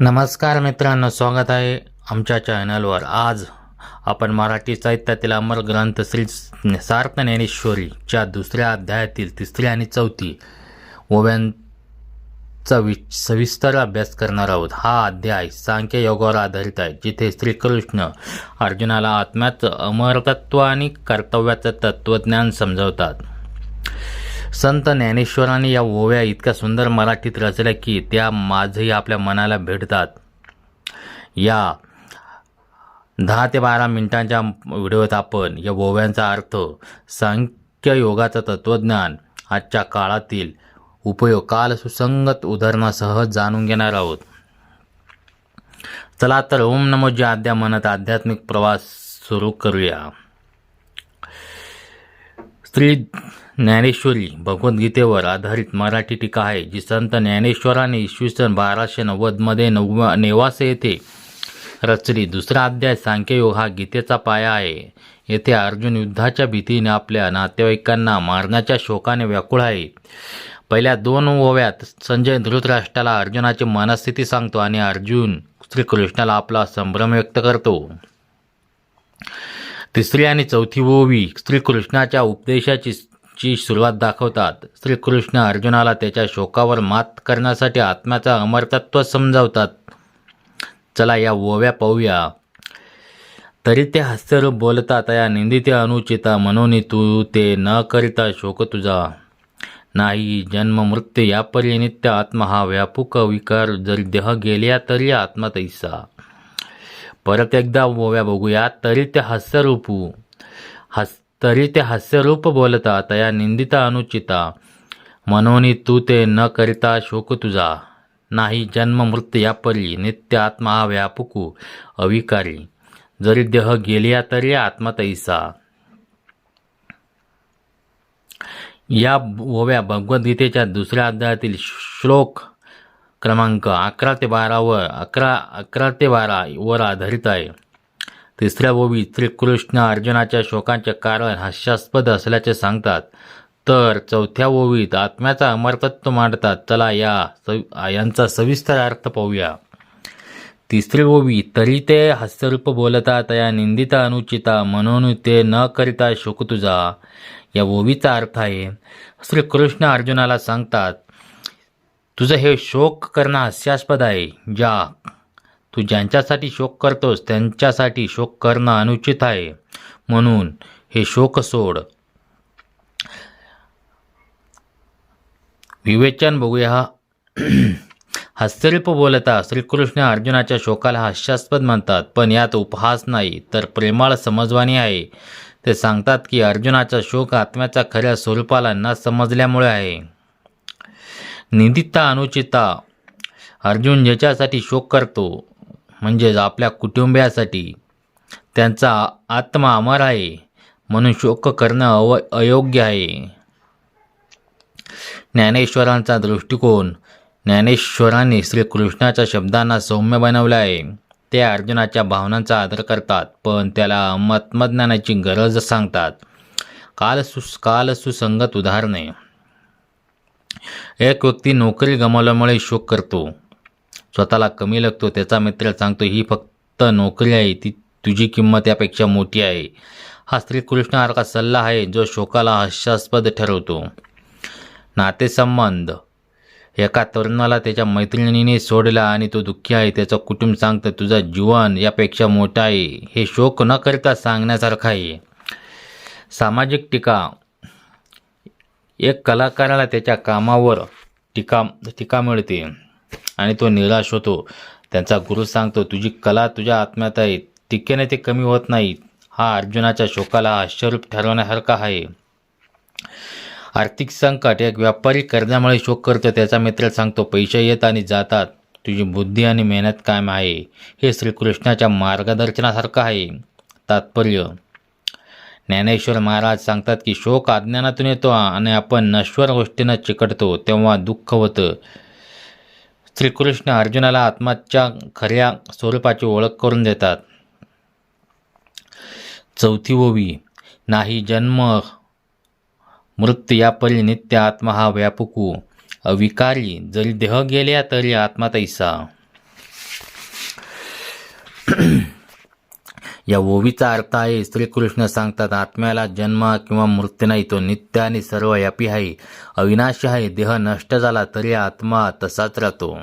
नमस्कार मित्रांनो स्वागत आहे आमच्या चॅनलवर. आज आपण मराठी साहित्यातील अमर ग्रंथ श्री सार्थ ज्ञानेश्वरीच्या दुसऱ्या अध्यायातील तिसरी आणि चौथी ओव्यांचा वि सविस्तर अभ्यास करणार आहोत. हा अध्याय सांख्य योगावर आधारित आहे जिथे श्रीकृष्ण अर्जुनाला आत्म्याचं अमरतत्व आणि कर्तव्याचं तत्त्वज्ञान समजवतात. संत ज्ञानेश्वरांनी या ओव्या इतक्या सुंदर मराठीत रचल्या की त्या माझही आपल्या मनाला भेटतात. या दहा ते बारा मिनिटांच्या व्हिडिओत आपण या ओव्यांचा अर्थ सांख्य योगाचं तत्त्वज्ञान आजच्या काळातील उपयोग काल सुसंगत उदाहरणासह जाणून घेणार आहोत. चला तर ओम नमो जी आद्या म्हणत आध्यात्मिक प्रवास सुरू करूया. श्री ज्ञानेश्वरी भगवद्गीतेवर आधारित मराठी टीका आहे जी संत ज्ञानेश्वराने इसवी सन बाराशे नव्वदमध्ये नव्वा नेवासे येथे रचली. दुसरा अध्याय सांख्ययोग हा गीतेचा पाया आहे. येथे अर्जुन युद्धाच्या भीतीने आपल्या नातेवाईकांना मारण्याच्या शोकाने व्याकुळ आहे. पहिल्या दोन ओव्यात संजय धृतराष्ट्राला अर्जुनाची मनस्थिती सांगतो आणि अर्जुन श्रीकृष्णाला आपला संभ्रम व्यक्त करतो. तिसरी आणि चौथी ओवी श्रीकृष्णाच्या उपदेशाची ची सुरुवात दाखवतात. श्रीकृष्ण अर्जुनाला त्याच्या शोकावर मात करण्यासाठी आत्म्याचा अमरतत्व समजावतात. चला या ओव्या पाहूया. तरी ते हास्यरूप बोलतात या निंदिते अनुचिता मनोनी तू ते न करिता शोक तुझा. नाही जन्म मृत्यू यापरी नित्य आत्मा हा व्यापक विकार जरी देह गेल्या तरी आत्मा तैसा. परत एकदा ओव्या बघूया. तरी ते हास्यरूपू हस तरी ते हास्यरूप बोलता तया निंदिता अनुचिता. मनोनी तू ते न करिता शोक तुझा. नाही जन्म मृत्यू या परी नित्य आत्मा हा व्यापकू अविकारी. जरी देह गेलिया तरी आत्मा तैसा. या ओव्या भगवद्गीतेच्या दुसऱ्या अध्यायातील श्लोक क्रमांक अकरा ते बारावर अकरा अकरा ते बारा वर आधारित आहे. तिसऱ्या ओवीत श्रीकृष्ण अर्जुनाच्या शोकांचे कारण हास्यास्पद असल्याचे सांगतात. तर चौथ्या ओवीत आत्म्याचा अमरतत्व मांडतात. चला या सवि यांचा सविस्तर अर्थ पाहूया. तिसरी ओवी तरी ते हास्यरूप बोलतात या निंदिता अनुचिता म्हणून ते न करिता शोक तुझा. या ओवीचा अर्थ आहे श्रीकृष्ण अर्जुनाला सांगतात तुझं हे शोक करणं हास्यास्पद आहे. ज्या तू ज्यांच्यासाठी शोक करतोस त्यांच्यासाठी शोक करणं अनुचित आहे. म्हणून हे शोक सोड. विवेचन बघूया. हास्यरूप बोलता श्रीकृष्ण अर्जुनाच्या शोकाला हास्यास्पद म्हणतात पण यात उपहास नाही तर प्रेमाळ समजवानी आहे. ते सांगतात की अर्जुनाचा शोक आत्म्याच्या खऱ्या स्वरूपाला न समजल्यामुळे आहे. निंदिता अनुचिता. अर्जुन ज्याच्यासाठी शोक करतो म्हणजेच आपल्या कुटुंबियासाठी. त्यांचा आत्मा अमर आहे म्हणून शोक करणं अव अयोग्य आहे. ज्ञानेश्वरांचा दृष्टिकोन ज्ञानेश्वरांनी श्रीकृष्णाच्या शब्दांना सौम्य बनवलं आहे. ते अर्जुनाच्या भावनांचा आदर करतात पण त्याला आत्मज्ञानाची गरज सांगतात. काल सु काल सुसंगत उदाहरणे. एक व्यक्ती नोकरी गमावल्यामुळे शोक करतो. स्वतःला कमी लागतो. त्याचा मित्र सांगतो ही फक्त नोकरी आहे. ती तुझी किंमत यापेक्षा मोठी आहे. हा श्रीकृष्णासारखा सल्ला आहे जो शोकाला हास्यास्पद ठरवतो. नातेसंबंध. एका तरुणाला त्याच्या मैत्रिणीने सोडला आणि तो दुःखी आहे. त्याचं कुटुंब सांगतं तुझं जीवन यापेक्षा मोठं आहे. हे शोक न करता सांगण्यासारखं आहे. सामाजिक टीका. एक कलाकाराला त्याच्या कामावर टीका टीका मिळते. आणि तो निराश होतो. त्यांचा गुरु सांगतो तुझी कला तुझ्या आत्म्यात आहे. टीकेने ते कमी होत नाही हा अर्जुनाच्या शोकाला आश्चर्य ठरवण्यासारखा आहे. आर्थिक संकट एक व्यापारी कर्जामुळे शोक करतो. त्याचा मित्र सांगतो पैसे येत आणि जातात. तुझी बुद्धी आणि मेहनत कायम आहे. हे श्रीकृष्णाच्या मार्गदर्शनासारखं आहे. तात्पर्य ज्ञानेश्वर महाराज सांगतात की शोक अज्ञानातून येतो आणि आपण नश्वर गोष्टींना चिकटतो तेव्हा दुःख होतं. श्रीकृष्ण अर्जुनाला आत्माच्या खऱ्या स्वरूपाची ओळख करून देतात. चौथी ओवी नाही जन्म मृत्यू यापरी नित्य आत्मा हा व्यापकू अविकारी जरी देह गेल्या तरी आत्मा तैसा. या ओवीचा अर्थ आहे श्रीकृष्ण सांगतात आत्म्याला जन्म किंवा मृत्यू नाही तो नित्य आणि सर्व सर्वव्यापी आहे. अविनाशी आहे देह नष्ट झाला तरी आत्मा तसाच राहतो.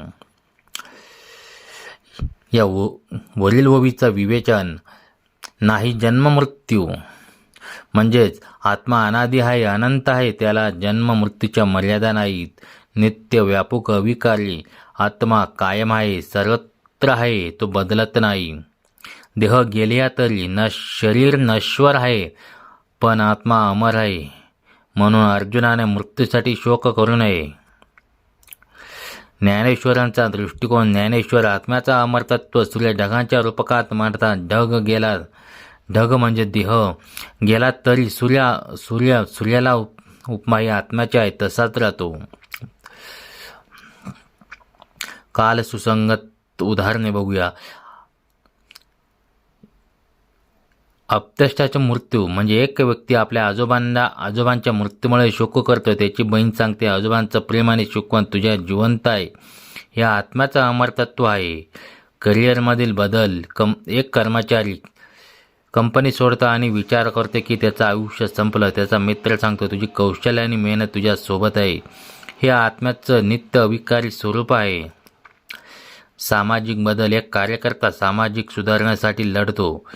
या ओ वरील ओवीचं विवेचन नाही जन्म मृत्यू. म्हणजेच आत्मा अनादी आहे अनंत आहे त्याला जन्म मृत्यूच्या मर्यादा नाहीत. नित्य व्यापक अविकारी आत्मा कायम आहे सर्वत्र आहे तो बदलत नाही. देह गेल्या तरी न शरीर नश्वर आहे पण आत्मा अमर आहे. म्हणून अर्जुनाने मृत्यूसाठी शोक करू नये. ज्ञानेश्वरांचा दृष्टिकोन ज्ञानेश्वर आत्म्याचा अमरतत्व सूर्य ढगांच्या रूपकात मांडतात ढग गेला. ढग म्हणजे देह. गेला तरी सूर्या सूर्य सूर्याला उप उपमाही आत्म्याचे आहे तसाच राहतो. काल सुसंगत उदाहरणे बघूया. अप्तष्टाचा मृत्यू म्हणजे एक व्यक्ती आपल्या आजोबांना आजोबांच्या मृत्यूमुळे शोक करतो त्याची बहीण सांगते आजोबांचं प्रेम आणि शिकवण तुझ्या जिवंत आहे. या आत्म्याचं अमरतत्व आहे. करिअरमधील बदल कम एक कर्मचारी कंपनी सोडतो आणि विचार करते की त्याचं आयुष्य संपलं. त्याचा मित्र सांगतो तुझी कौशल्य आणि मेहनत तुझ्या सोबत आहे. हे आत्म्याचं नित्य अविकारी स्वरूप आहे. सामाजिक बदल एक कार्यकर्ता सामाजिक सुधारण्यासाठी लढतो.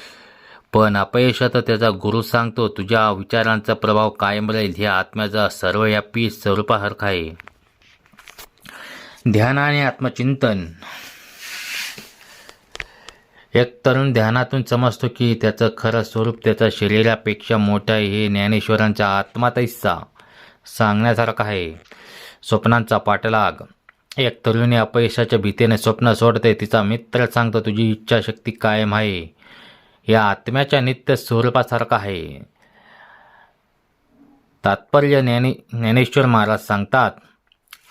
पण अपयशात त्याचा गुरु सांगतो तुझ्या विचारांचा प्रभाव कायम राहील हे आत्म्याचा सर्वव्यापी स्वरूपासारखा आहे. ध्यान आणि आत्मचिंतन. एक तरुण ध्यानातून समजतो की त्याचं खरं स्वरूप त्याच्या शरीरापेक्षा मोठं आहे हे ज्ञानेश्वरांचा आत्मातैसा सांगण्यासारखं आहे. स्वप्नांचा पाठलाग. एक तरुणी अपयशाच्या भीतीने स्वप्न सोडते तिचा मित्र सांगतो तुझी इच्छाशक्ती कायम आहे. या आत्म्याच्या नित्य स्वरूपासारखा आहे. तात्पर्य ज्ञानी ज्ञानेश्वर महाराज सांगतात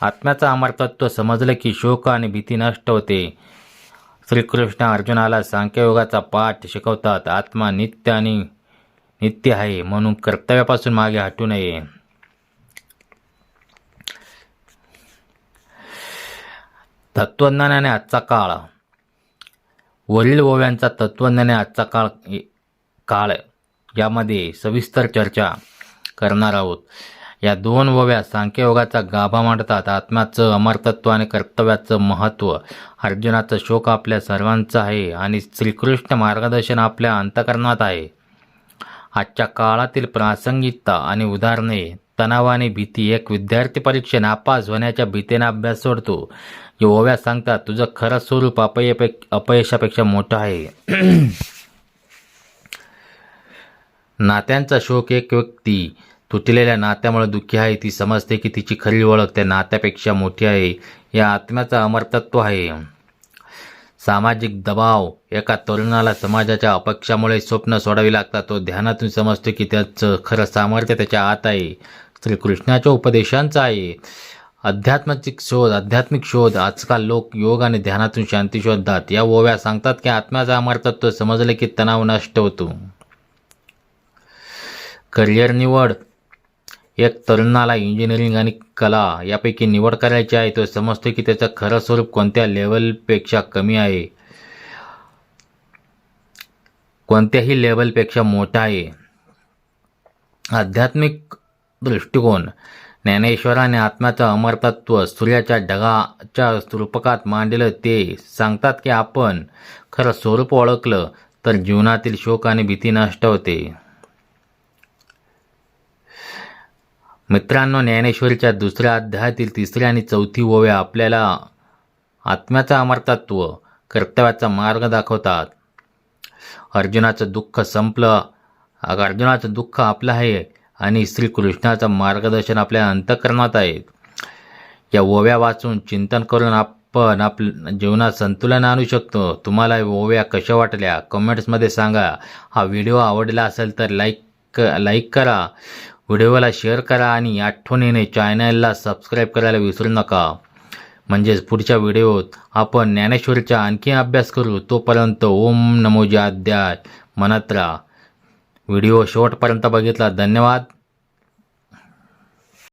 आत्म्याचं अमरतत्व समजलं की शोक आणि भीती नष्ट होते. श्रीकृष्ण अर्जुनाला सांख्ययोगाचा पाठ शिकवतात आत्मा नित्य आणि नित्य आहे म्हणून कर्तव्यापासून मागे हटू नये. तत्वज्ञानाने आजचा काळ वरील ओव्यांचा तत्त्वज्ञाने आजचा काळ काळ यामध्ये सविस्तर चर्चा करणार आहोत. या दोन ओव्या सांख्ययोगाचा गाभा मांडतात. आत्म्याचं अमरतत्व आणि कर्तव्याचं महत्त्व. अर्जुनाचं शोक आपल्या सर्वांचं आहे आणि श्रीकृष्ण मार्गदर्शन आपल्या अंतकरणात आहे. आजच्या काळातील प्रासंगिकता आणि उदाहरणे तणाव आणि भीती एक विद्यार्थी परीक्षा नापास होण्याच्या भीतीने अभ्यास सोडतो. ओव्या सांगतात तुझं खरं स्वरूप अपयपे अपयशापेक्षा मोठं आहे. नात्यांचा शोक एक व्यक्ती तुटलेल्या नात्यामुळे दुःखी आहे. ती समजते की तिची खरी ओळख त्या नात्यापेक्षा मोठी आहे. या आत्म्याचं अमरतत्व आहे. सामाजिक दबाव एका तरुणाला समाजाच्या अपेक्षामुळे स्वप्न सोडावी लागतात. तो ध्यानातून समजतो की त्याचं खरं सामर्थ्य त्याच्या आत आहे. श्रीकृष्णाच्या उपदेशांचा आहे. आध्यात्मिक शोध आध्यात्मिक शोध आजकाल लोक योग आणि ध्यानातून शांती शोधतात. या ओव्या सांगतात की आत्म्याचं अमरतत्व समजले की तणाव नष्ट होतो. करिअर निवड एक तरुणाला इंजिनिअरिंग आणि कला यापैकी निवड करायची आहे. तो समजतो की त्याचं खरं स्वरूप कोणत्या लेवलपेक्षा कमी आहे. कोणत्याही लेवलपेक्षा मोठा आहे. आध्यात्मिक दृष्टिकोन. ज्ञानेश्वराने आत्म्याचं अमरतत्व सूर्याच्या ढगाच्या रूपकात मांडलं ते सांगतात की आपण खरं स्वरूप ओळखलं तर जीवनातील शोक आणि भीती नष्ट होते. मित्रांनो ज्ञानेश्वरीच्या दुसऱ्या अध्यायातील तिसरी आणि चौथी ओव्या आपल्याला आत्म्याचं अमरतत्व कर्तव्याचा मार्ग दाखवतात. अर्जुनाचं दुःख संपलं. अर्जुनाचं दुःख आपलं आहे. आणि श्रीकृष्णाचं मार्गदर्शन आपल्या अंतकरणात आहे. या ओव्या वाचून चिंतन करून आपण आप जीवनात संतुलन आणू शकतो. तुम्हाला ओव्या कशा वाटल्या कमेंट्समध्ये सांगा. हा व्हिडिओ आवडला असेल तर लाईक लाईक करा. व्हिडिओला शेअर करा आणि आठवणीने चॅनलला सबस्क्राईब करायला विसरू नका. म्हणजेच पुढच्या व्हिडिओत आपण ज्ञानेश्वरीचा आणखी अभ्यास करू. तोपर्यंत ओम नमोजाध्याय अध्याय म्हणत राहा. व्हिडिओ शेवटपर्यंत बघितला. धन्यवाद.